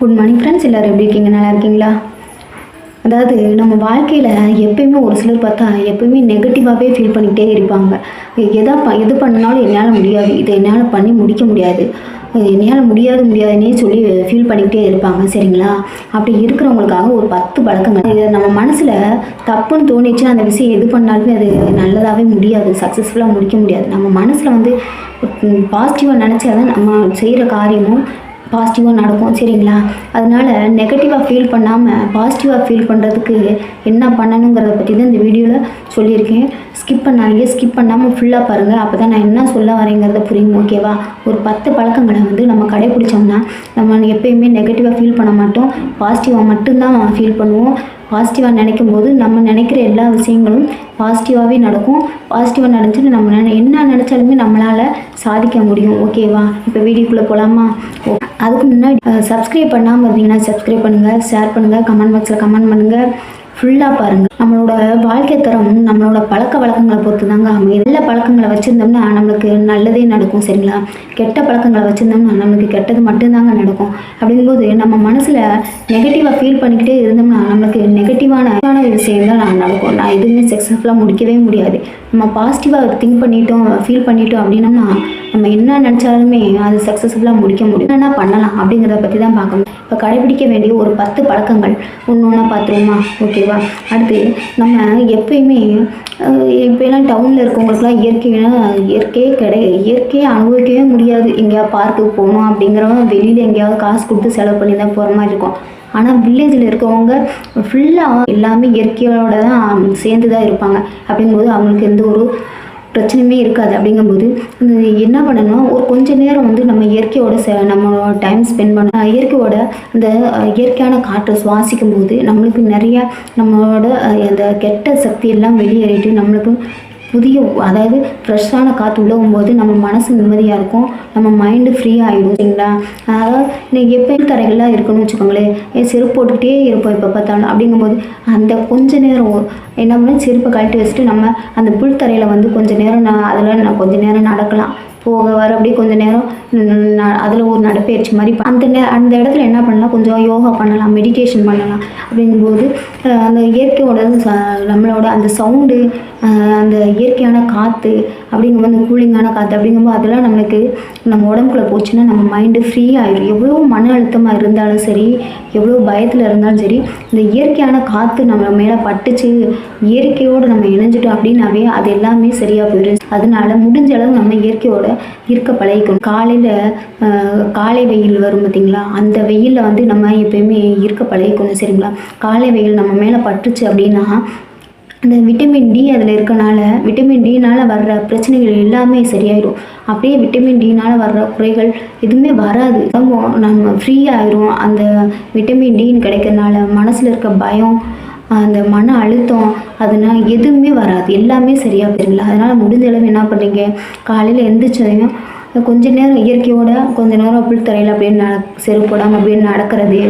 Good morning friends எல்லோரும் எப்படி இருக்கீங்க? நல்லா இருக்கீங்களா? அதாவது நம்ம வாழ்க்கையில் எப்பயுமே ஒரு சிலர் பார்த்தா எப்பயுமே நெகட்டிவாகவே ஃபீல் பண்ணிக்கிட்டே இருப்பாங்க. எதா ப எது பண்ணாலும் என்னால் முடியாது. இதை என்னால் பண்ணி முடிக்க முடியாது. என்னால் முடியாது முடியாதுன்னே சொல்லி ஃபீல் பண்ணிக்கிட்டே இருப்பாங்க. சரிங்களா? அப்படி இருக்கிறவங்களுக்காக ஒரு பத்து பழக்கங்கள். இது நம்ம மனசில் தப்புன்னு தோணிச்சு அந்த விஷயம் எது பண்ணாலுமே அது நல்லதாகவே முடியாது. சக்ஸஸ்ஃபுல்லாக முடிக்க முடியாது. நம்ம மனசில் வந்து பாசிட்டிவாக நினச்சா தான் நம்ம செய்கிற காரியமும் பாசிட்டிவாக நடக்கும் சரிங்களா? அதனால் நெகட்டிவாக ஃபீல் பண்ணாமல் பாசிட்டிவாக ஃபீல் பண்ணுறதுக்கு என்ன பண்ணணுங்கிறத பற்றி தான் இந்த வீடியோவில் சொல்லியிருக்கேன். ஸ்கிப் பண்ணாதீங்க ஸ்கிப் பண்ணாமல் ஃபுல்லாக பாருங்கள் அப்போ தான் நான் என்ன சொல்ல வரேங்கிறத புரியும் ஓகேவா ஒரு பத்து பழக்கங்களை வந்து நம்ம கடைப்பிடிச்சோம்னா நம்ம எப்பயுமே நெகட்டிவாக ஃபீல் பண்ண மாட்டோம். பாசிட்டிவாக மட்டும்தான் ஃபீல் பண்ணுவோம். பாசிட்டிவாக நினைக்கும் போது நம்ம நினைக்கிற எல்லா விஷயங்களும் பாசிட்டிவாகவே நடக்கும். பாசிட்டிவாக நடந்துச்சுன்னு நம்ம நினை என்ன நினச்சாலுமே நம்மளால் சாதிக்க முடியும் ஓகேவா இப்போ வீடியோக்குள்ளே போகலாமா ஓ அதுக்கு முன்னாடி சப்ஸ்கிரைப் பண்ணாமல் இருந்தீங்கன்னா சப்ஸ்கிரைப் பண்ணுங்கள் ஷேர் பண்ணுங்கள் கமெண்ட் பாக்ஸில் கமெண்ட் பண்ணுங்கள் ஃபுல்லாக பாருங்கள் நம்மளோட வாழ்க்கை தரம் நம்மளோட பழக்க வழக்கங்களை பொறுத்து தாங்க அமையும் நல்ல பழக்கங்களை வச்சுருந்தோம்னா நம்மளுக்கு நல்லதே நடக்கும் சரிங்களா? கெட்ட பழக்கங்களை வச்சுருந்தோம்னா நம்மளுக்கு கெட்டது மட்டும்தாங்க நடக்கும். அப்படிங்கும்போது நம்ம மனசில் நெகட்டிவாக ஃபீல் பண்ணிக்கிட்டே இருந்தோம்னா நம்மளுக்கு நெகட்டிவான விஷயம் தான் நடக்கும். நான் எதுவுமே சக்ஸஸ்ஃபுல்லாக முடிக்கவே முடியாது. நம்ம பாசிட்டிவாக திங்க் பண்ணிட்டோம் ஃபீல் பண்ணிட்டோம் அப்படின்னம்னா நம்ம என்ன நினச்சாலுமே அது சக்ஸஸ்ஃபுல்லாக முடிக்க முடியும். என்ன பண்ணலாம் அப்படிங்கிறத பற்றி தான் பார்க்கணும். இப்போ கடைபிடிக்க வேண்டிய ஒரு பத்து பழக்கங்கள். ஒன்று ஒன்றா பார்த்துருவோமா? ஓகேவா அடுத்து நம்ம எப்பயுமே இப்போலாம் டவுனில் இருக்கவங்களுக்குலாம் இயற்கையான இயற்கையே கிடையாது இயற்கையை அனுபவிக்கவே முடியாது. எங்கேயாவது பார்க்குக்கு போகணும் அப்படிங்கிறவங்க வெளியில் எங்கேயாவது காசு கொடுத்து செலவு பண்ணி தான் போகிற மாதிரி இருக்கும். ஆனால் வில்லேஜில் இருக்கவங்க ஃபுல்லாக எல்லாமே இயற்கையோட தான் சேர்ந்து தான் இருப்பாங்க. அப்படிங்கும்போது அவங்களுக்கு எந்த ஒரு பிரச்சனையுமே இருக்காது. அப்படிங்கும்போது என்ன பண்ணணும் ஒரு கொஞ்ச நேரம் வந்து நம்ம இயற்கையோட ச நம்ம டைம் ஸ்பெண்ட் பண்ண இயற்கையோட அந்த இயற்கையான காற்றை சுவாசிக்கும் போது நம்மளுக்கு நிறையா நம்மளோட அந்த கெட்ட சக்தி எல்லாம் வெளியேறிட்டு நம்மளுக்கு புதிய அதாவது ஃப்ரெஷ்ஷான காற்று உள்ள போது நம்ம மனசு நிம்மதியாக இருக்கும். நம்ம மைண்டு ஃப்ரீயாக ஆகிடும் சரிங்களா? அதாவது நீங்கள் எப்போ தரைகள்லாம் இருக்கணும்னு வச்சுக்கோங்களேன். ஏன் செருப்பு போட்டுக்கிட்டே இருப்போம் இப்போ பார்த்தாலும். அப்படிங்கும்போது அந்த கொஞ்ச நேரம் என்ன பண்ணணும்? செருப்பை கழட்டி வச்சுட்டு நம்ம அந்த புல் தரையில் வந்து கொஞ்சம் நேரம் நான் அதில் நான் கொஞ்சம் நேரம் நடக்கலாம். போக வர அப்படியே கொஞ்சம் நேரம் அதில் ஒரு நடைப்பயிற்சி மாதிரி அந்த நே அந்த இடத்துல என்ன பண்ணலாம்? கொஞ்சம் யோகா பண்ணலாம் மெடிடேஷன் பண்ணலாம். அப்படிங்கும்போது அந்த இயற்கையோட நம்மளோட அந்த சவுண்டு அந்த இயற்கையான காற்று அப்படிங்கும்போது அந்த கூலிங்கான காற்று அப்படிங்கும்போது அதெல்லாம் நம்மளுக்கு நம்ம உடம்புக்குள்ளே போச்சுன்னா நம்ம மைண்டு ஃப்ரீ ஆகிடும் எவ்வளோ மன அழுத்தமாக இருந்தாலும் சரி எவ்வளோ பயத்தில் இருந்தாலும் சரி இந்த இயற்கையான காற்று நம்ம மேலே பட்டுச்சு இயற்கையோடு நம்ம இணைஞ்சிட்டோம் அப்படின்னாவே அது எல்லாமே சரியாக போயிடும் அதனால முடிஞ்ச அளவு நம்ம இயற்கையோட இருக்க பழகிக்கணும். காலையில் காலை வெயில் வரும் பார்த்திங்களா அந்த வெயிலில் வந்து நம்ம எப்பயுமே இருக்க பழகிக்கணும் சரிங்களா? காலை வெயில் நம்ம மேலே பட்டுச்சு அப்படின்னா அந்த விட்டமின் டி அதில் இருக்கனால விட்டமின் டினால் வர்ற பிரச்சனைகள் எல்லாமே சரியாயிடும் அப்படியே விட்டமின் டினால் வர்ற குறைகள் எதுவுமே வராது. நம்ம ஃப்ரீ ஆயிரும். அந்த விட்டமின் டின்னு கிடைக்கிறதுனால மனசில் இருக்க பயம் அந்த மன அழுத்தம் அதனால் எதுவுமே வராது. எல்லாமே சரியாக போயிருங்களா? அதனால் முடிஞ்ச அளவு என்ன பண்ணுறீங்க காலையில் எந்திரிச்சதையும் கொஞ்ச நேரம் இயற்கையோட கொஞ்ச நேரம் புல்தரையில் அப்படியே ந செருப்பு போடாமல் அப்படியே நடக்கிறது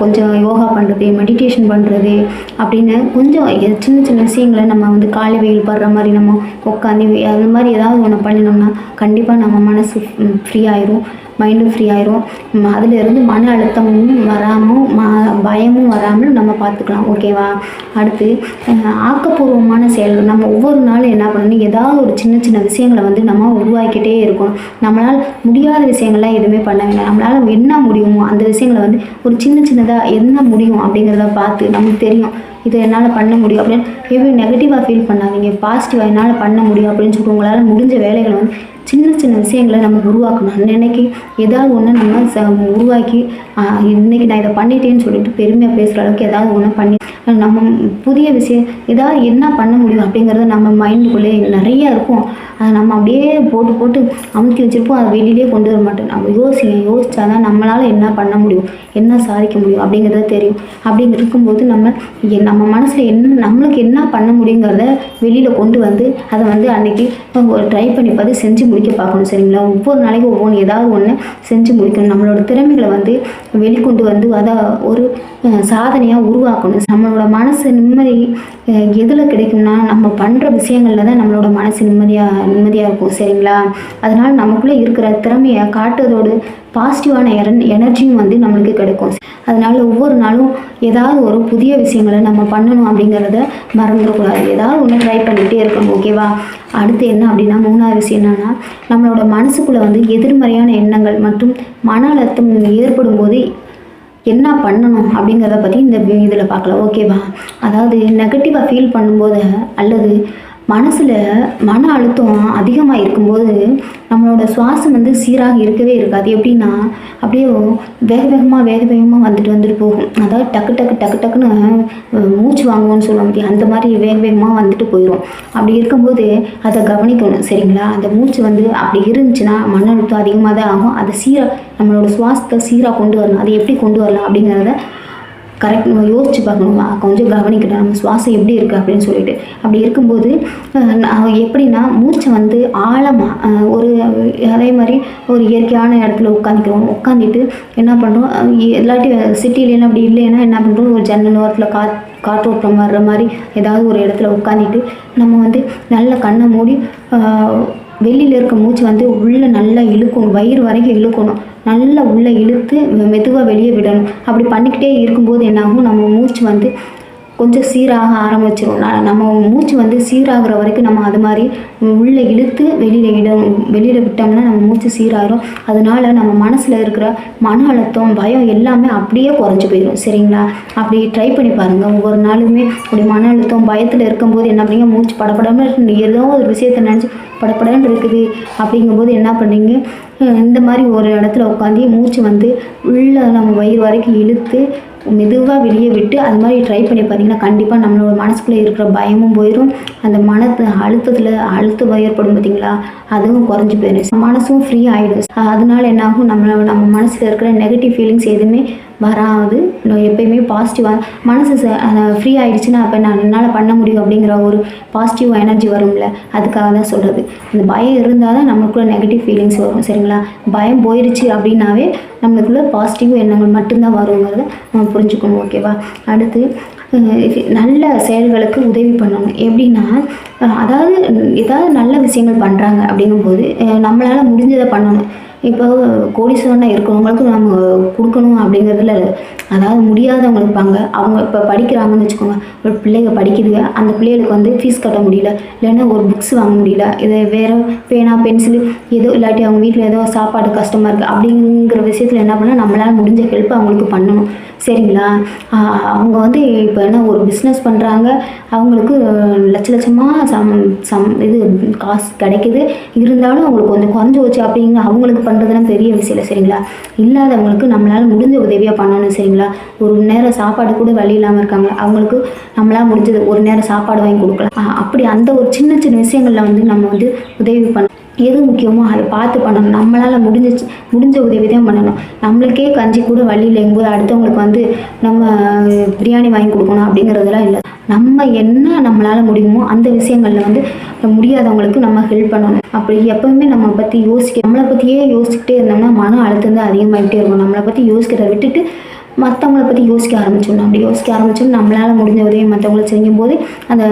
கொஞ்சம் யோகா பண்ணுறது மெடிடேஷன் பண்ணுறது அப்படின்னு கொஞ்சம் சின்ன சின்ன விஷயங்களை நம்ம வந்து காலை வெயில் படுற மாதிரி நம்ம உட்காந்து அந்த மாதிரி ஏதாவது ஒன்று பண்ணினோம்னா கண்டிப்பாக நம்ம மனசு ஃப்ரீ ஆயிரும். மைண்டும் ஃப்ரீ ஆயிரும். அதிலிருந்து மன அழுத்தமும் வராமல் ம பயமும் வராமல் நம்ம பார்த்துக்கலாம் ஓகேவா அடுத்து ஆக்கப்பூர்வமான செயல்கள். நம்ம ஒவ்வொரு நாளும் என்ன பண்ணணும்? ஏதாவது ஒரு சின்ன சின்ன விஷயங்களை வந்து நம்ம உருவாக்கிட்டே இருக்கணும். நம்மளால் முடியாத விஷயங்கள்லாம் எதுவுமே பண்ண வேண்டாம் நம்மளால் என்ன முடியுமோ அந்த விஷயங்களை வந்து ஒரு சின்ன சின்னதாக என்ன முடியும் அப்படிங்கிறத பார்த்து நமக்கு தெரியும். இதை என்னால் பண்ண முடியும் அப்படின்னு எவ்வளோ நெகட்டிவாக ஃபீல் பண்ணாதீங்க. பாசிட்டிவாக என்னால் பண்ண முடியும் அப்படின்னு சொல்லிட்டு உங்களால் முடிஞ்ச வேலைகளை வந்து சின்ன சின்ன விஷயங்களை நம்ம உருவாக்கணும். அன்னன்னைக்கு ஏதாவது ஒன்று நம்ம உருவாக்கி இன்றைக்கி நான் இதை பண்ணிட்டேன்னு சொல்லிட்டு பெருமையாக பேசுகிற அளவுக்கு ஏதாவது ஒன்று பண்ணி நம்ம புதிய விஷயம் ஏதாவது என்ன பண்ண முடியும் அப்படிங்கிறத நம்ம மைண்டுக்குள்ளே நிறைய இருக்கும். அதை நம்ம அப்படியே போட்டு போட்டு அமுக்கி வச்சுருப்போம். அதை வெளியிலே கொண்டு வர மாட்டோம். நம்ம யோசிங்க யோசிச்சா தான் நம்மளால் என்ன பண்ண முடியும்? என்ன சாதிக்க முடியும்? அப்படிங்கிறத தெரியும். அப்படிங்க இருக்கும்போது நம்ம நம்ம மனசில் என்ன நம்மளுக்கு என்ன பண்ண முடியுங்கிறத வெளியில் கொண்டு வந்து அதை வந்து அன்றைக்கி ட்ரை பண்ணி பார்த்து செஞ்சு முடிக்க பார்க்கணும் சரிங்களா? ஒவ்வொரு நாளைக்கும் ஒவ்வொன்று ஏதாவது ஒன்று செஞ்சு முடிக்கணும். நம்மளோட திறமைகளை வந்து வெளிக்கொண்டு வந்து அதை ஒரு சாதனையாக உருவாக்கணும். நம்மளோட நம்மளோட மனசு நிம்மதி எதில் கிடைக்கும்னா நம்ம பண்ணுற விஷயங்களில் தான் நம்மளோட மனசு நிம்மதியாக நிம்மதியாக இருக்கும் சரிங்களா? அதனால் நமக்குள்ளே இருக்கிற திறமையை காட்டுறதோடு பாசிட்டிவான எரன் எனர்ஜியும் வந்து நம்மளுக்கு கிடைக்கும். அதனால் ஒவ்வொரு நாளும் ஏதாவது ஒரு புதிய விஷயங்களை நம்ம பண்ணணும் அப்படிங்கிறத மறந்துடக்கூடாது ஏதாவது ஒன்று ட்ரை பண்ணிகிட்டே இருக்கணும் ஓகேவா அடுத்து என்ன அப்படின்னா மூணாவது விஷயம் என்னென்னா நம்மளோட மனசுக்குள்ளே வந்து எதிர்மறையான எண்ணங்கள் மற்றும் மன அழுத்தம் ஏற்படும் போது என்ன பண்ணணும் அப்படிங்கிறத பற்றி இந்த இதில் பார்க்கலாம் ஓகேவா அதாவது நெகட்டிவாக ஃபீல் பண்ணும்போது அல்லது மனசில் மன அழுத்தம் அதிகமாக இருக்கும்போது நம்மளோட சுவாசம் வந்து சீராக இருக்கவே இருக்காது. எப்படின்னா அப்படியே வேக வேகமாக வேக வேகமாக வந்துட்டு வந்துட்டு போகும். அதாவது டக்கு டக்கு டக்கு டக்குன்னு மூச்சு வாங்குவோம்னு சொல்லுவோம் பாத்தியா, அந்த மாதிரி வேக வேகமாக வந்துட்டு போயிடும் அப்படி இருக்கும்போது அதை கவனிக்கணும் சரிங்களா? அந்த மூச்சு வந்து அப்படி இருந்துச்சுன்னா மன அழுத்தம் அதிகமாக தான் ஆகும். அதை சீராக நம்மளோட சுவாசத்தை சீராக கொண்டு வரணும் அதை எப்படி கொண்டு வரலாம் அப்படிங்கிறத கரெக்ட் நம்ம யோசிச்சு பார்க்கணும். கொஞ்சம் கவனிக்கணும் நம்ம சுவாசம் எப்படி இருக்குது அப்படின்னு சொல்லிட்டு. அப்படி இருக்கும்போது நான் எப்படின்னா மூச்சை வந்து ஆழமாக ஒரு அதே மாதிரி ஒரு இயற்கையான இடத்துல உட்காந்துக்கிறோம் உட்காந்துட்டு என்ன பண்ணுறோம் இல்லாட்டி சிட்டிலாம் அப்படி இல்லைன்னா என்ன பண்ணுறோம் ஒரு ஜன்னல் ஓரத்தில் காற்று காற்றோட்டம் வர்ற மாதிரி ஏதாவது ஒரு இடத்துல உட்காந்துட்டு நம்ம வந்து நல்ல கண்ணை மூடி வெளியில் இருக்க மூச்சு வந்து உள்ளே நல்லா இழுக்கணும் வயிறு வரைக்கும் இழுக்கணும். நல்லா உள்ளே இழுத்து மெதுவாக வெளியே விடணும். அப்படி பண்ணிக்கிட்டே இருக்கும்போது என்னாகும்? நம்ம மூச்சு வந்து கொஞ்சம் சீராக ஆரம்பிச்சிடும் நம்ம மூச்சு வந்து சீராகிற வரைக்கும் நம்ம அது மாதிரி உள்ளே இழுத்து வெளியில் இடம் வெளியில் விட்டோம்னா நம்ம மூச்சு சீராகிடும் அதனால நம்ம மனசில் இருக்கிற மன அழுத்தம் பயம் எல்லாமே அப்படியே குறைஞ்சி போயிடும் சரிங்களா? அப்படி ட்ரை பண்ணி பாருங்கள் ஒவ்வொரு நாளுமே அப்படி மன அழுத்தம் பயத்தில் இருக்கும்போது என்ன பண்ணுங்க? மூச்சு படப்படாமல் ஏதோ ஒரு விஷயத்தை நினச்சி படப்படன்னு இருக்குது. அப்படிங்கும்போது என்ன பண்ணீங்க? இந்த மாதிரி ஒரு இடத்துல உட்காந்து மூச்சு வந்து உள்ளே நம்ம வயிறு வரைக்கும் இழுத்து மெதுவாக வெளியே விட்டு அது மாதிரி ட்ரை பண்ணி பார்த்தீங்கன்னா கண்டிப்பாக நம்மளோட மனசுக்குள்ளே இருக்கிற பயமும் போயிடும் அந்த மனத்து அழுத்தத்தில் அழுத்தம் ஏற்படும் பார்த்தீங்களா? அதுவும் குறைஞ்சி போயிடும் மனசும் ஃப்ரீ ஆகிடும் அதனால என்னாகும் நம்ம நம்ம மனசில் இருக்கிற நெகட்டிவ் ஃபீலிங்ஸ் எதுவுமே வராது. நான் எப்பயுமே பாசிட்டிவாக மனசு ஃப்ரீ ஆகிடுச்சுன்னா அப்போ நான் என்னால் பண்ண முடியும் அப்படிங்கிற ஒரு பாசிட்டிவ் எனர்ஜி வரும்ல. அதுக்காக தான் சொல்கிறது அந்த பயம் இருந்தால் தான் நம்மளுக்குள்ளே நெகட்டிவ் ஃபீலிங்ஸ் வரும் சரிங்களா? பயம் போயிடுச்சு அப்படின்னாவே நம்மளுக்குள்ளே பாசிட்டிவ் எண்ணங்கள் மட்டும்தான் வருங்கிறத நம்ம புரிஞ்சுக்கணும் ஓகேவா அடுத்து நல்ல செயல்களுக்கு உதவி பண்ணணும். எப்படின்னா அதாவது ஏதாவது நல்ல விஷயங்கள் பண்ணுறாங்க அப்படிங்கும்போது நம்மளால் முடிஞ்சதை பண்ணணும். இப்போ கோடீஸ்வரனாக இருக்கிறவங்களுக்கு நம்ம கொடுக்கணும் அப்படிங்கிறதுல அதாவது முடியாதவங்க இருப்பாங்க. அவங்க இப்போ படிக்கிறாங்கன்னு வச்சுக்கோங்க. ஒரு பிள்ளைங்க படிக்குதுங்க அந்த பிள்ளைகளுக்கு வந்து ஃபீஸ் கட்ட முடியல. இல்லைன்னா ஒரு புக்ஸ் வாங்க முடியல. இது வேறு பேனா பென்சில் ஏதோ இல்லாட்டி அவங்க வீட்டில் ஏதோ சாப்பாடு கஷ்டமாக இருக்குது அப்படிங்கிற விஷயத்தில் என்ன பண்ணால் நம்மளால் முடிஞ்ச ஹெல்ப் அவங்களுக்கு பண்ணணும். சரிங்களா? அவங்க வந்து இப்போ என்ன ஒரு பிஸ்னஸ் பண்ணுறாங்க அவங்களுக்கு லட்ச லட்சமாக சம் சம் இது காசு கிடைக்குது. இருந்தாலும் அவங்களுக்கு கொஞ்சம் குறைஞ்சி வச்சு அப்படிங்க அவங்களுக்கு பண்ணுறதுலாம் பெரிய விஷயம் இல்லை சரிங்களா? இல்லாதவங்களுக்கு நம்மளால் முடிஞ்ச உதவியாக பண்ணணும் சரிங்களா? ஒரு நேரம் சாப்பாடு கூட வழி இல்லாமல் இருக்காங்க. அவங்களுக்கு நம்மளால் முடிஞ்சது ஒரு நேரம் சாப்பாடு வாங்கி கொடுக்கலாம். அப்படி அந்த ஒரு சின்ன சின்ன விஷயங்களில் வந்து நம்ம வந்து உதவி பண்ண எது முக்கியமோ அதை பார்த்து பண்ணணும். நம்மளால் முடிஞ்சிச்சு முடிஞ்ச உதவி தான் பண்ணணும். நம்மளுக்கே கஞ்சி கூட வழி இல்லைங்கும்போது அடுத்தவங்களுக்கு வந்து நம்ம பிரியாணி வாங்கி கொடுக்கணும் அப்படிங்கிறதுலாம் இல்லை. நம்ம என்ன நம்மளால் முடியுமோ அந்த விஷயங்களில் வந்து முடியாதவங்களுக்கு நம்ம ஹெல்ப் பண்ணணும். அப்படி எப்பவுமே நம்ம பற்றி யோசிக்க நம்மளை பற்றியே யோசிக்கிட்டே இருந்தோம்னா மன அழுத்தம் தான் அதிகமாகிட்டே இருக்கும். நம்மளை பற்றி யோசிக்கிறத விட்டுட்டு மற்றவங்கள பற்றி யோசிக்க ஆரம்பிச்சிடணும். அப்படி யோசிக்க ஆரம்பிச்சோம் நம்மளால் முடிஞ்ச உதவி மற்றவங்கள செய்யும்போது அந்த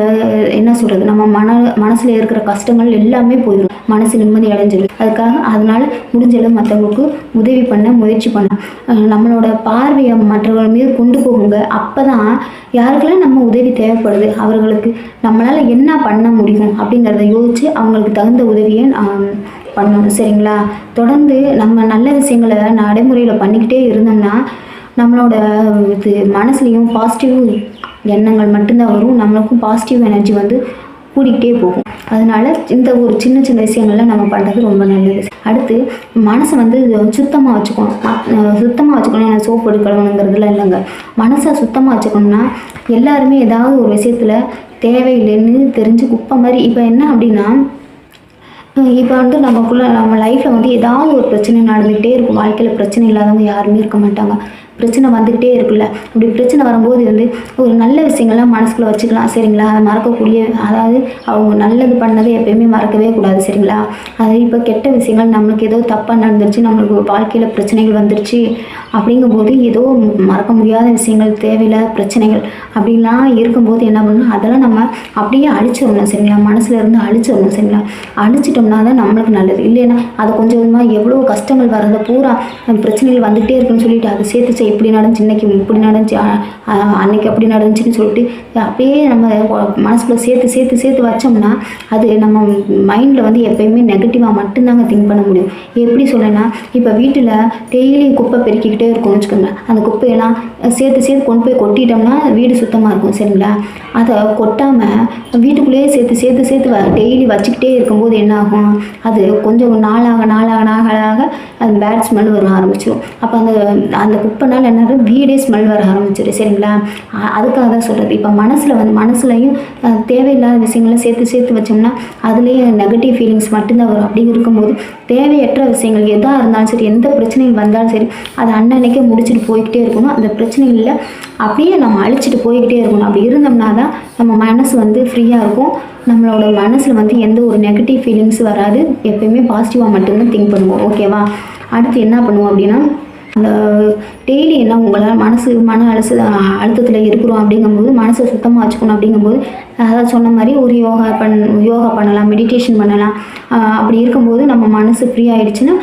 என்ன சொல்கிறது நம்ம மன மனசில் இருக்கிற கஷ்டங்கள் எல்லாமே போயிடும். மனசு நிம்மதி அடைஞ்சிடும். அதுக்காக அதனால் முடிஞ்சளவு மற்றவங்களுக்கு உதவி பண்ண முயற்சி பண்ண. நம்மளோட பார்வையை மற்றவர்கள் மீது கொண்டு போகுங்க. அப்போ தான் யாருக்கெல்லாம் நம்ம உதவி தேவைப்படுது அவர்களுக்கு நம்மளால் என்ன பண்ண முடியும் அப்படிங்கிறத யோசித்து அவங்களுக்கு தகுந்த உதவியை பண்ணணும். சரிங்களா? தொடர்ந்து நம்ம நல்ல விஷயங்களை நடைமுறையில் பண்ணிக்கிட்டே இருந்தோம்னா நம்மளோட இது மனசுலேயும் பாசிட்டிவ் எண்ணங்கள் மட்டும்தான் வரும். நம்மளுக்கும் பாசிட்டிவ் எனர்ஜி வந்து கூடிக்கிட்டே போகும். அதனால இந்த ஒரு சின்ன சின்ன விஷயங்கள்லாம் நம்ம பண்ணுறது ரொம்ப நல்லது. அடுத்து மனசை வந்து சுத்தமாக வச்சுக்கணும். சுத்தமாக வச்சுக்கணும். சோப்பு எடுக்கணுங்கிறதுலாம் இல்லைங்க. மனசை சுத்தமாக வச்சுக்கணும்னா எல்லாருமே ஏதாவது ஒரு விஷயத்தில் தேவையில்லைன்னு தெரிஞ்சு குப்பை மாதிரி இப்போ என்ன அப்படின்னா இப்போ வந்து நமக்குள்ள நம்ம லைஃப்பில் வந்து ஏதாவது ஒரு பிரச்சனை நடந்துகிட்டே இருக்கும். வாழ்க்கையில் பிரச்சனை இல்லாதவங்க யாருமே இருக்க மாட்டாங்க. பிரச்சனை வந்துக்கிட்டே இருக்குல்ல. அப்படி பிரச்சனை வரும்போது வந்து ஒரு நல்ல விஷயங்கள்லாம் மனசுக்குள்ளே வச்சுக்கலாம் சரிங்களா? அதை மறக்கக்கூடிய அதாவது அவங்க நல்லது பண்ணதை எப்பயுமே மறக்கவே கூடாது சரிங்களா? அது இப்போ கெட்ட விஷயங்கள் நம்மளுக்கு ஏதோ தப்பாக நடந்துருச்சு நம்மளுக்கு வாழ்க்கையில் பிரச்சனைகள் வந்துருச்சு அப்படிங்கும்போது ஏதோ மறக்க முடியாத விஷயங்கள் தேவையில்லாத பிரச்சனைகள் அப்படிலாம் இருக்கும்போது என்ன பண்ணணும்? அதெல்லாம் நம்ம அப்படியே அழிச்சிடணும் சரிங்களா? மனசில் இருந்து அழிச்சிடணும் சரிங்களா? அழிச்சிட்டோம்னா தான் நம்மளுக்கு நல்லது. இல்லைன்னா அதை கொஞ்சம் கொஞ்சமாக எவ்வளோ கஷ்டங்கள் வர்றதை பூரா பிரச்சனைகள் வந்துகிட்டே இருக்குன்னு சொல்லிட்டு அதை சேர்த்து சேர்த்துச்சு இப்படி நடந்துச்சு இன்னைக்கு இப்படி நடந்துச்சு அன்னைக்கு அப்படி நடந்துச்சுன்னு சொல்லிட்டு அப்படியே நம்ம மனசுக்குள்ளே சேர்த்து சேர்த்து சேர்த்து வச்சோம்னா அது நம்ம மைண்டில் வந்து எப்பயுமே நெகட்டிவாக மட்டும்தாங்க திங்க் பண்ண முடியும். எப்படி சொல்லனா இப்போ வீட்டில் டெய்லி குப்பை பெருக்கிக்கிட்டே இருக்கும் வச்சுக்கோங்க. அந்த குப்பையெல்லாம் சேர்த்து சேர்த்து கொண்டு போய் கொட்டிட்டோம்னா வீடு சுத்தமாக இருக்கும் சரிங்களா? அதை கொட்டாமல் வீட்டுக்குள்ளேயே சேர்த்து சேர்த்து சேர்த்து டெய்லி வச்சுக்கிட்டே இருக்கும்போது என்ன ஆகும்? அது கொஞ்சம் நாளாக நாளாக நாளாக அந்த பேட் ஸ்மெல் வர ஆரம்பிச்சிடும் அப்போ அந்த அந்த குப்பை அதனால் என்னது? வீடே ஸ்மெல் வர ஆரம்பிச்சிடும் சரிங்களா? அதுக்காக தான் சொல்கிறது இப்போ மனசில் வந்து மனசுலையும் தேவையில்லாத விஷயங்களை சேர்த்து சேர்த்து வச்சோம்னா அதுலேயே நெகட்டிவ் ஃபீலிங்ஸ் மட்டும்தான் வரும். அப்படி இருக்கும்போது தேவையற்ற விஷயங்கள் எதாக இருந்தாலும் சரி எந்த பிரச்சனைகள் வந்தாலும் சரி அதை அன்னன்னைக்கே முடிச்சுட்டு போய்கிட்டே இருக்கணும். அந்த பிரச்சனைகளில் அப்படியே நம்ம அழிச்சிட்டு போய்கிட்டே இருக்கணும். அப்படி இருந்தோம்னா தான் நம்ம மனசு வந்து ஃப்ரீயாக இருக்கும். நம்மளோட மனசில் வந்து எந்த ஒரு நெகட்டிவ் ஃபீலிங்ஸ் வராது. எப்பயுமே பாசிட்டிவாக மட்டும்தான் திங்க் பண்ணுவோம். ஓகேவா அடுத்து என்ன பண்ணுவோம் அப்படின்னா அந்த டெய்லி என்ன உங்களால் மனசு மன அலசு அழுத்தத்தில் இருக்கிறோம் அப்படிங்கும்போது மனசை சுத்தமாக வச்சுக்கணும் அப்படிங்கும்போது அதாவது சொன்ன மாதிரி ஒரு யோகா பண் யோகா பண்ணலாம் மெடிடேஷன் பண்ணலாம். அப்படி இருக்கும்போது நம்ம மனசு ஃப்ரீ ஆகிடுச்சுன்னா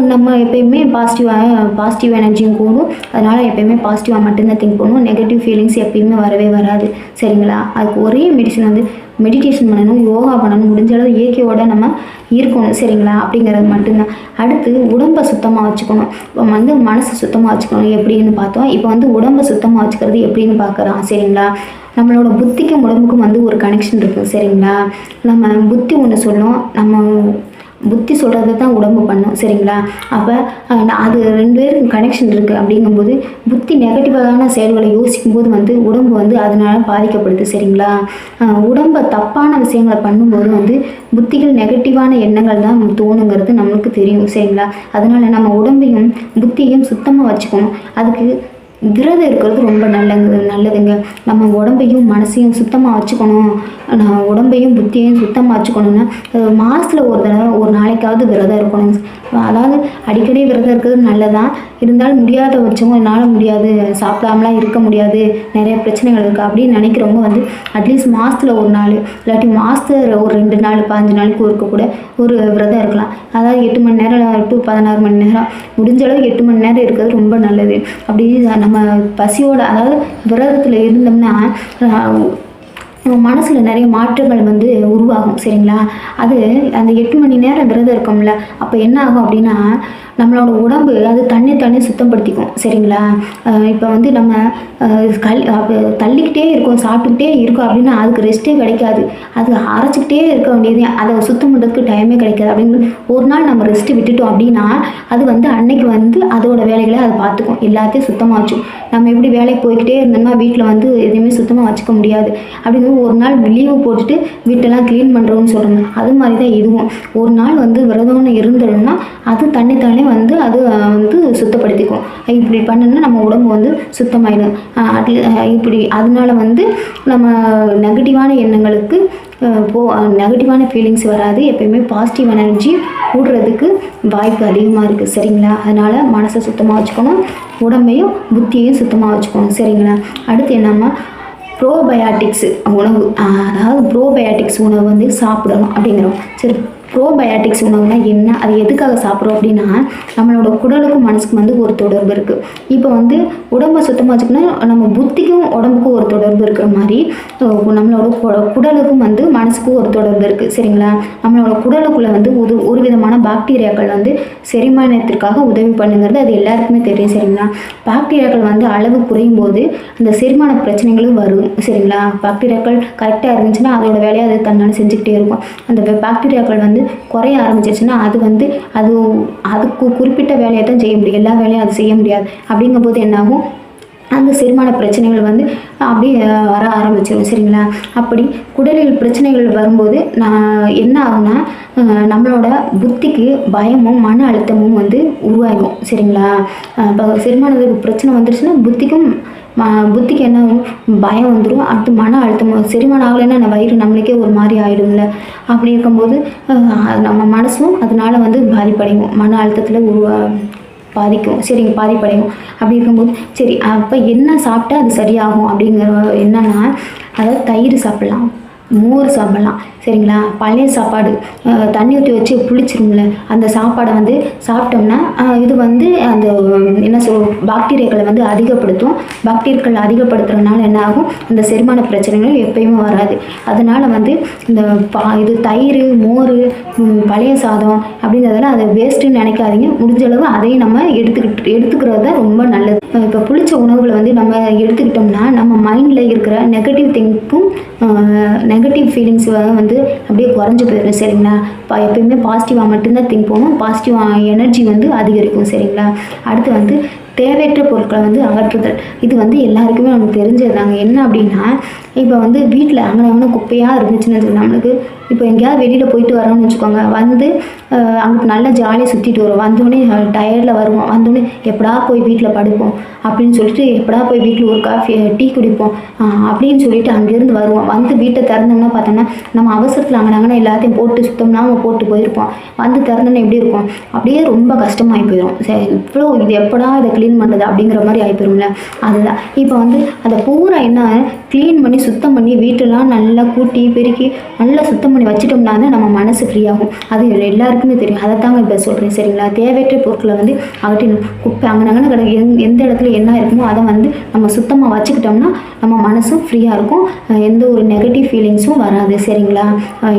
நம்ம எப்பயுமே பாசிட்டிவாக பாசிட்டிவ் எனர்ஜியும் கூடும் அதனால் எப்பயுமே பாசிட்டிவாக மட்டும்தான் திங்க் பண்ணுவோம் நெகட்டிவ் ஃபீலிங்ஸ் எப்பயுமே வரவே வராது. சரிங்களா? அதுக்கு ஒரே மெடிசன் வந்து மெடிடேஷன் பண்ணணும் யோகா பண்ணணும். முடிஞ்ச அளவு நம்ம இருக்கணும். சரிங்களா? அப்படிங்கிறது மட்டும்தான். அடுத்து உடம்பை சுத்தமாக வச்சுக்கணும். இப்போ வந்து மனசை சுத்தமாக வச்சுக்கணும். எப்படின்னு பார்த்தோம். இப்போ வந்து உடம்பை சுத்தமாக வச்சுக்கிறது எப்படின்னு பார்க்குறோம். சரிங்களா? நம்மளோட புத்திக்கும் உடம்புக்கும் வந்து ஒரு கனெக்ஷன் இருக்கும். சரிங்களா? நம்ம புத்தி ஒன்று சொல்லும் நம்ம புத்தி சொல்கிறத தான் உடம்பு பண்ணும் சரிங்களா? அப்போ அது ரெண்டு பேருக்கும் கனெக்ஷன் இருக்குது அப்படிங்கும்போது புத்தி நெகட்டிவான செயல்களை யோசிக்கும்போது வந்து உடம்பு வந்து அதனால பாதிக்கப்படுது சரிங்களா? உடம்பை தப்பான விஷயங்களை பண்ணும்போது வந்து புத்திகள் நெகட்டிவான எண்ணங்கள் தான் தோணுங்கிறது நம்மளுக்கு தெரியும் சரிங்களா? அதனால் நம்ம உடம்பையும் புத்தியையும் சுத்தமாக வச்சுக்கணும். அதுக்கு விரதம் இருக்கிறது ரொம்ப நல்லது நல்லதுங்க. நம்ம உடம்பையும் மனசையும் சுத்தமாக வச்சுக்கணும். நான் உடம்பையும் புத்தியையும் சுத்தமாக வச்சுக்கணும்னா மாதத்தில் ஒரு தடவை ஒரு நாளைக்காவது விரதம் இருக்கணும் அதாவது அடிக்கடி விரதம் இருக்கிறது நல்லதான் இருந்தாலும் முடியாத வச்சவங்க என்னால் முடியாது. சாப்பிடாமலாம் இருக்க முடியாது. நிறைய பிரச்சனைகள் இருக்குது அப்படின்னு நினைக்கிறவங்க வந்து அட்லீஸ்ட் மாதத்தில் ஒரு நாள் இல்லாட்டி மாதத்துல ஒரு ரெண்டு நாள் பாஞ்சு நாளுக்கு ஒருக்க கூட ஒரு விரதம் இருக்கலாம். அதாவது எட்டு மணி நேரம் டு பதினாறு மணி நேரம். முடிஞ்ச அளவு எட்டு மணி நேரம் இருக்கிறது ரொம்ப நல்லது. அப்படி நம்ம பசியோட அதாவது விரதத்தில் இருந்தோம்னா நம்ம மனசில் நிறைய மாற்றங்கள் வந்து உருவாகும் சரிங்களா? அது அந்த எட்டு மணி நேரம் விரதம் இருக்கும்ல அப்போ என்ன ஆகும் அப்படின்னா நம்மளோட உடம்பு அது தண்ணி தண்ணி சுத்தப்படுத்திக்கும் சரிங்களா? இப்போ வந்து நம்ம கல் தள்ளிக்கிட்டே இருக்கோம் சாப்பிட்டுக்கிட்டே இருக்கோம் அப்படின்னா அதுக்கு ரெஸ்ட்டே கிடைக்காது. அது அரைச்சிக்கிட்டே இருக்க வேண்டியது அதை சுத்தம் பண்ணுறதுக்கு டைமே கிடைக்காது. அப்படின்னு ஒரு நாள் நம்ம ரெஸ்ட்டு விட்டுட்டோம் அப்படின்னா அது வந்து அன்னைக்கு வந்து அதோட வேலைகளை அது பார்த்துக்கும். எல்லாத்தையும் சுத்தமாக வச்சுக்கும். நம்ம எப்படி வேலைக்கு போய்கிட்டே இருந்தோம்னா வீட்டில் வந்து எதுவுமே சுத்தமாக வச்சுக்க முடியாது. அப்படிங்கிறது ஒரு நாள் லீவு போட்டுட்டு வீட்டெல்லாம் க்ளீன் பண்ணுறோம்னு சொல்கிறாங்க அது மாதிரி தான் இதுவும். ஒரு நாள் வந்து விரதம்னு இருந்துடணும்னா அது தன்னை உடனே வந்து அது வந்து சுத்தப்படுத்திக்கும். இப்படி பண்ணணும்னா நம்ம உடம்பு வந்து சுத்தமாயிடும். அஹ், இப்படி அதனால வந்து நம்ம நெகட்டிவான எண்ணங்களுக்கு போ நெகட்டிவான ஃபீலிங்ஸ் வராது. எப்பயுமே பாசிட்டிவ் எனர்ஜி கூடுறதுக்கு வாய்ப்பு அதிகமாக இருக்குது சரிங்களா? அதனால் மனசை சுத்தமாக வச்சுக்கணும். உடம்பையும் புத்தியையும் சுத்தமாக வச்சுக்கணும் சரிங்களா? அடுத்து என்னம்மா? ப்ரோபயாட்டிக்ஸ் உணவு. அதாவது ப்ரோபயாட்டிக்ஸ் உணவு வந்து சாப்பிடணும் அப்படிங்கிறோம். சரி. ப்ரோபயாட்டிக்ஸ் உணவுனா என்ன அது எதுக்காக சாப்பிட்றோம் அப்படின்னா நம்மளோட குடலுக்கும் மனசுக்கும் வந்து ஒரு தொடர்பு இருக்குது இப்போ வந்து உடம்பை சுத்தமாக வச்சுக்கணும் நம்ம புத்திக்கும் உடம்புக்கும் ஒரு தொடர்பு இருக்கிற மாதிரி நம்மளோட குடலுக்கும் வந்து மனசுக்கும் ஒரு தொடர்பு இருக்குது சரிங்களா? நம்மளோட குடலுக்குள்ளே வந்து ஒரு ஒரு விதமான பாக்டீரியாக்கள் வந்து செரிமானத்திற்காக உதவி பண்ணுங்கிறது அது எல்லாருக்குமே தெரியும். சரிங்களா? பாக்டீரியாக்கள் வந்து அளவு குறையும் போது அந்த செரிமான பிரச்சனைகளும் வரும். சரிங்களா? பாக்டீரியாக்கள் கரெக்டாக இருந்துச்சுன்னா அதோட வேலையை அது தன்னால் செஞ்சுக்கிட்டே இருக்கும். அந்த பாக்டீரியாக்கள் வந்து குறைய ஆரம்பிச்சிச்சுன்னா அது வந்து அது அதுக்கு குறிப்பிட்ட வேலையை தான் செய்ய முடியும். எல்லா வேலையும் அது செய்ய முடியாது. அப்படிங்கும்போது என்னாகும்? அந்த செரிமான பிரச்சனைகள் வந்து அப்படியே வர ஆரம்பிச்சிடும் சரிங்களா? அப்படி குடலில் பிரச்சனைகள் வரும்போது நான் என்ன ஆகும்னா நம்மளோட புத்திக்கு பயமும் மன அழுத்தமும் வந்து உருவாகும். சரிங்களா? இப்போ செரிமானத்துக்கு பிரச்சனை வந்துருச்சுன்னா புத்திக்கும் புத்திக்கு என்ன ஆகும்? பயம் வந்துடும் அடுத்து மன அழுத்தம் செரிமானம் ஆகலைன்னா நம்ம வயிறு நம்மளுக்கே ஒரு மாதிரி ஆகிடும்ல அப்படி இருக்கும்போது நம்ம மனசும் அதனால வந்து பாதிப்படையும். மன அழுத்தத்தில் உருவா பாதிக்கும். சரிங்க பாதிப்படையும். அப்படி இருக்கும்போது சரி அப்போ என்ன சாப்பிட்டா அது சரியாகும் அப்படிங்கிற என்னன்னா அதாவது தயிர் சாப்பிட்லாம் மோர் சாப்பிட்லாம். சரிங்களா? பழைய சாப்பாடு தண்ணி ஊற்றி வச்சு புளிச்சிரும்ல அந்த சாப்பாடை வந்து சாப்பிட்டோம்னா இது வந்து அந்த என்ன சொல் பாக்டீரியாக்களை வந்து அதிகப்படுத்தும். பாக்டீரியாக்கள் அதிகப்படுத்துறதுனால என்ன ஆகும்? அந்த செரிமான பிரச்சனைகள் எப்பயுமே வராது. அதனால் வந்து இந்த பா இது தயிர் மோர் பழைய சாதம் அப்படிங்கிறதெல்லாம் அதை வேஸ்ட்டுன்னு நினைக்காதீங்க. முடிஞ்ச அளவு அதையும் நம்ம எடுத்துக்கிட்டு எடுத்துக்கிறது தான் ரொம்ப நல்லது. இப்போ புளிச்ச உணவுகளை வந்து நம்ம எடுத்துக்கிட்டோம்னா நம்ம மைண்டில் இருக்கிற நெகட்டிவ் திங்க்கும் நெகட்டிவ் ஃபீலிங்ஸ் வந்து அப்படியே குறைஞ்சி போயிடும் சரிங்களா? இப்போ எப்பயுமே பாசிட்டிவாக மட்டும்தான் திங்க் போகணும் பாசிட்டிவ் எனர்ஜி வந்து அதிகரிக்கும் சரிங்களா? அடுத்து வந்து தேவையற்ற பொருட்களை வந்து அகற்றுதல். இது வந்து எல்லாருக்குமே நமக்கு தெரிஞ்சது என்ன அப்படின்னா இப்போ வந்து வீட்டில் அங்கே அங்கே குப்பையாக இருந்துச்சுன்னு நம்மளுக்கு இப்போ எங்கேயாவது வெளியில் போயிட்டு வரோம்னு வச்சுக்கோங்க. வந்து அங்கே நல்லா ஜாலியாக சுற்றிட்டு வரும் வந்தோடனே டயர்டில் வருவோம். வந்தோடனே எப்படா போய் வீட்டில் படுப்போம்? அப்படின்னு சொல்லிட்டு எப்படா போய் வீட்டில் ஒரு காஃபி டீ குடிப்போம்? அப்படின்னு சொல்லிட்டு அங்கேருந்து வருவோம். வந்து வீட்டை திறந்தோம்னா பார்த்தோம்னா நம்ம அவசரத்தில் அங்கே அங்கே எல்லாத்தையும் போட்டு சுத்தம்னா போட்டு போயிருப்போம். வந்து திறந்தோன்னே எப்படி இருக்கும்? அப்படியே ரொம்ப கஷ்டமாகி போயிடும் சரி இவ்வளோ இது எப்படா இதை க்ளீன் பண்ணுறது அப்படிங்கிற மாதிரி ஆகி அதுதான். இப்போ வந்து அதை பூரா என்ன க்ளீன் பண்ணி சுத்தம் பண்ணி வீட்டெல்லாம் நல்லா கூட்டி பெருக்கி நல்லா சுத்தம் பண்ணி வச்சுட்டோம்னா தான் நம்ம மனசு ஃப்ரீ ஆகும். அது எல்லாருக்குமே தெரியும். அதை தாங்க இப்போ சொல்கிறேன் சரிங்களா? தேவையற்ற பொருட்களை வந்து அகற்றிடணும் குப்பை அங்கே அங்கே கிடக்கு எங் எந்த இடத்துல என்ன இருக்குமோ அதை வந்து நம்ம சுத்தமாக வச்சுக்கிட்டோம்னா நம்ம மனசும் ஃப்ரீயாக இருக்கும். எந்த ஒரு நெகட்டிவ் ஃபீலிங்ஸும் வராது. சரிங்களா?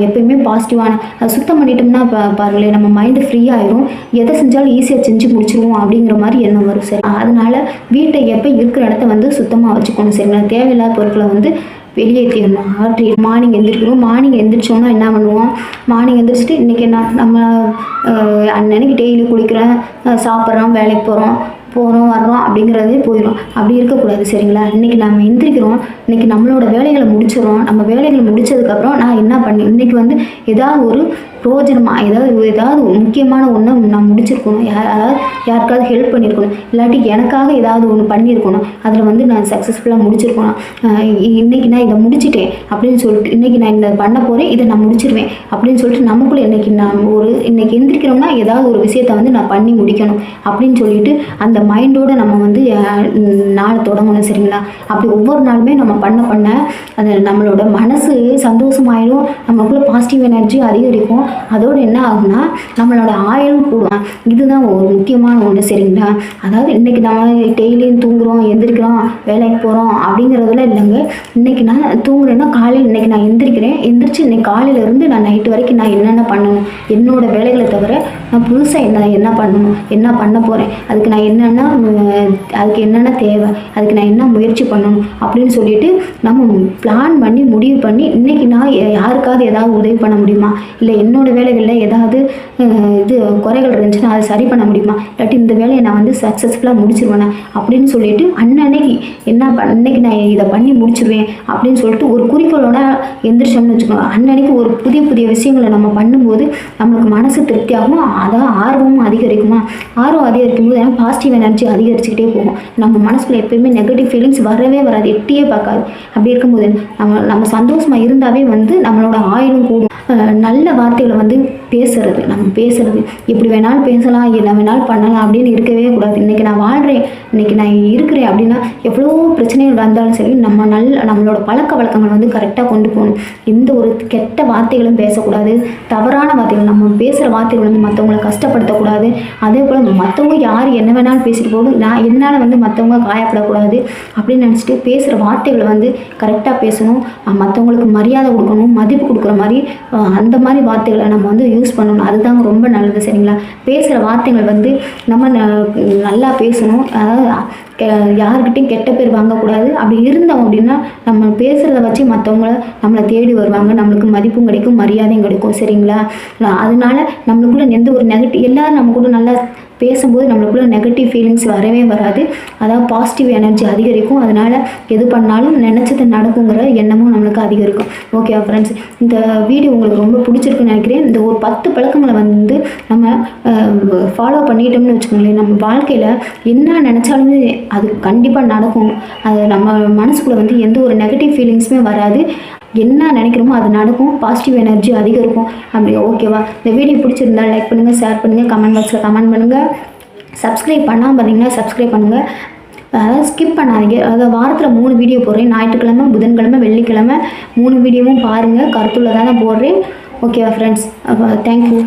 எப்பயுமே பாசிட்டிவான அதை சுத்தம் பண்ணிட்டோம்னா பாருங்களேன் நம்ம மைண்டு ஃப்ரீ ஆயிரும். எதை செஞ்சாலும் ஈஸியாக செஞ்சு முடிச்சிருவோம் அப்படிங்கிற மாதிரி எண்ணம் வரும். சரி. அதனால வீட்டை எப்போ இருக்கிற இடத்த வந்து சுத்தமாக வச்சுக்கணும். சரிங்களா தேவையில்லாத பொருட்களை வந்து வெளியேற்றிடணும் ஆற்றி மார்னிங் எழுந்திரிக்கணும் மார்னிங் எழுந்திரிச்சோன்னா என்ன பண்ணுவோம்? மார்னிங் எழுந்திரிச்சிட்டு இன்றைக்கி என்ன நம்ம அன்னன்னைக்கு டெய்லி குளிக்கிறோம் சாப்பிட்றோம் வேலைக்கு போகிறோம் போகிறோம் வர்றோம் அப்படிங்கிறதே போயிடும் அப்படி இருக்கக்கூடாது சரிங்களா? இன்றைக்கி நம்ம எந்திரிக்கிறோம் இன்றைக்கி நம்மளோட வேலைகளை முடிச்சிடறோம். நம்ம வேலைகளை முடிச்சதுக்கப்புறம் நான் என்ன பண்ணேன் இன்றைக்கி வந்து ஏதாவது ஒரு பிரயோஜனமாக ஏதாவது ஏதாவது முக்கியமான ஒன்றை நான் முடிச்சிருக்கணும். யார் அதாவது யாருக்காவது ஹெல்ப் பண்ணியிருக்கணும் இல்லாட்டி எனக்காக ஏதாவது ஒன்று பண்ணியிருக்கணும் அதில் வந்து நான் சக்ஸஸ்ஃபுல்லாக முடிச்சிருக்கணும். இன்றைக்கி நான் இதை முடிச்சிட்டேன் அப்படின்னு சொல்லிட்டு இன்றைக்கி நான் இதை பண்ண போகிறேன் இதை நான் முடிச்சிருவேன் அப்படின்னு சொல்லிட்டு நமக்குள்ளே இன்றைக்கி நான் ஒரு இன்றைக்கி எந்திரிக்கிறோம்னா ஏதாவது ஒரு விஷயத்தை வந்து நான் பண்ணி முடிக்கணும் அப்படின்னு சொல்லிட்டு அந்த மைண்டோடு நம்ம வந்து நாள் நாளை தொடங்கணும் சரிங்களா? அப்படி ஒவ்வொரு நாளுமே நம்ம பண்ண பண்ண அது நம்மளோட மனசு சந்தோஷமாயிடும். நமக்குள்ள பாசிட்டிவ் எனர்ஜி அதிகரிக்கும். அதோடு என்ன ஆகும்னா நம்மளோட ஆயுளும் கூடும். இதுதான் ஒரு முக்கியமான ஒன்று சரிங்களா? அதாவது இன்னைக்கு நம்ம டெய்லியும் தூங்குறோம் எந்திரிக்கிறோம் வேலைக்கு போகிறோம் அப்படிங்கிறதுல இல்லைங்க. இன்னைக்கு நான் தூங்குறேன்னா காலையில் இன்னைக்கு நான் எந்திரிக்கிறேன். எந்திரிச்சு இன்னைக்கு காலையிலேருந்து நான் நைட்டு வரைக்கும் நான் என்னென்ன பண்ணணும்? என்னோட வேலைகளை தவிர நான் புதுசாக என்ன என்ன பண்ணணும்? என்ன பண்ண போகிறேன் அதுக்கு நான் என்னென்ன அதுக்கு என்னென்ன தேவை அதுக்கு நான் என்ன முயற்சி பண்ணணும் அப்படின்னு சொல்லிட்டு நம்ம பிளான் பண்ணி முடிவு பண்ணி இன்னைக்கு நான் யாருக்காவது ஏதாவது உதவி பண்ண முடியுமா? இல்லை என்னோட வேலைகளில் ஏதாவது இது குறைகள் இருந்துச்சுன்னா அதை சரி பண்ண முடியுமா? இல்லாட்டி இந்த வேலையை நான் வந்து சக்ஸஸ்ஃபுல்லாக முடிச்சிருவேன்? அப்படின்னு சொல்லிட்டு அன்னன்னைக்கு என்ன பண்ண இன்னைக்கு நான் இதை பண்ணி முடிச்சிருவேன் அப்படின்னு சொல்லிட்டு ஒரு குறிக்கோளோட எந்திரிச்சோம்னு வச்சுக்கோங்க. அன்னன்னைக்கு ஒரு புதிய புதிய விஷயங்களை நம்ம பண்ணும்போது நம்மளுக்கு மனசு திருப்தியாகும்? அதான் ஆர்வமும் அதிகரிக்குமா? ஆர்வம் அதிகரிக்கும் போது பாசிட்டிவ் எனர்ஜி அதிகரிச்சுக்கிட்டே போகும். நம்ம மனசில் எப்பயுமே நெகட்டிவ் ஃபீலிங்ஸ் வரவே வராது எட்டியே பார்க்காது. அப்படி இருக்கும்போது நம்ம நம்ம சந்தோஷமாக இருந்தாவே வந்து நம்மளோட ஆயுளும் கூடும். நல்ல வார்த்தைகளை வந்து பேசுறது நம்ம பேசுறது. எப்படி வேணாலும் பேசலாம் என்ன வேணாலும் பண்ணலாம் அப்படின்னு இருக்கவே கூடாது. இன்னைக்கு நான் வாழ்கிறேன் இன்றைக்கி நான் இருக்கிறேன் அப்படின்னா எவ்வளோ பிரச்சனைகள் வந்தாலும் சரி நம்ம நல்ல நம்மளோட பழக்க வழக்கங்கள் வந்து கரெக்டாக கொண்டு போகணும். எந்த ஒரு கெட்ட வார்த்தைகளும் பேசக்கூடாது. தவறான வார்த்தைகள் நம்ம பேசுகிற வார்த்தைகள் வந்து மற்றவங்களை கஷ்டப்படுத்தக்கூடாது. அதே போல் மற்றவங்க யார் என்ன வேணாலும் பேசிட்டு போகும் நான் என்னால் வந்து மற்றவங்க காயப்படக்கூடாது அப்படின்னு நினச்சிட்டு பேசுகிற வார்த்தைகளை வந்து கரெக்டாக பேசணும். மற்றவங்களுக்கு மரியாதை கொடுக்கணும் மதிப்பு கொடுக்குற மாதிரி அந்த மாதிரி வார்த்தைகளை நம்ம வந்து யூஸ் பண்ணணும். அதுதாங்க ரொம்ப நல்லது சரிங்களா? பேசுகிற வார்த்தைகள் வந்து நம்ம நல்லா பேசணும். அதாவது யாருக்கிட்டையும் கெட்ட பேர் வாங்கக்கூடாது. அப்படி இருந்தோம் அப்படின்னா நம்ம பேசுகிறத வச்சு மற்றவங்கள நம்மளை தேடி வருவாங்க. நம்மளுக்கு மதிப்பும் கிடைக்கும் மரியாதையும் கிடைக்கும். சரிங்களா? அதனால நம்மளுக்குள்ள எந்த ஒரு நெகட்டிவ் எல்லோரும் நம்ம கூட நல்லா பேசும்போது நம்மளுக்குள்ள நெகட்டிவ் ஃபீலிங்ஸ் வரவே வராது. அதாவது பாசிட்டிவ் எனர்ஜி அதிகரிக்கும். அதனால் எது பண்ணாலும் நினச்சது நடக்குங்கிற எண்ணமும் நம்மளுக்கு அதிகரிக்கும். ஓகே ஃப்ரெண்ட்ஸ் இந்த வீடியோ உங்களுக்கு ரொம்ப பிடிச்சிருக்குன்னு நினைக்கிறேன். இந்த ஒரு பத்து பழக்கங்களை வந்து நம்ம ஃபாலோ பண்ணிட்டோம்னு வச்சுக்கோங்களேன். நம்ம வாழ்க்கையில் என்ன நினச்சாலுமே அது கண்டிப்பாக நடக்கும். அது நம்ம மனசுக்குள்ளே வந்து எந்த ஒரு நெகட்டிவ் ஃபீலிங்ஸுமே வராது. என்ன நினைக்கிறோமோ அது நடக்கும். பாசிட்டிவ் எனர்ஜி அதிகம் இருக்கும் அப்படி ஓகேவா இந்த வீடியோ பிடிச்சிருந்தா லைக் பண்ணுங்கள் ஷேர் பண்ணுங்கள் கமெண்ட் பாக்ஸில் கமெண்ட் பண்ணுங்கள் சப்ஸ்கிரைப் பண்ணாமல் பார்த்தீங்கன்னா சப்ஸ்கிரைப் பண்ணுங்கள் அதாவது ஸ்கிப் பண்ணாதீங்க. அதாவது வாரத்தில் மூணு வீடியோ போடுறேன். ஞாயிற்றுக்கிழமை புதன்கிழமை வெள்ளிக்கிழமை. மூணு வீடியோவும் பாருங்கள் கருத்துள்ளதான போடுறேன். ஓகேவா ஃப்ரெண்ட்ஸ் அப்போ தேங்க்யூ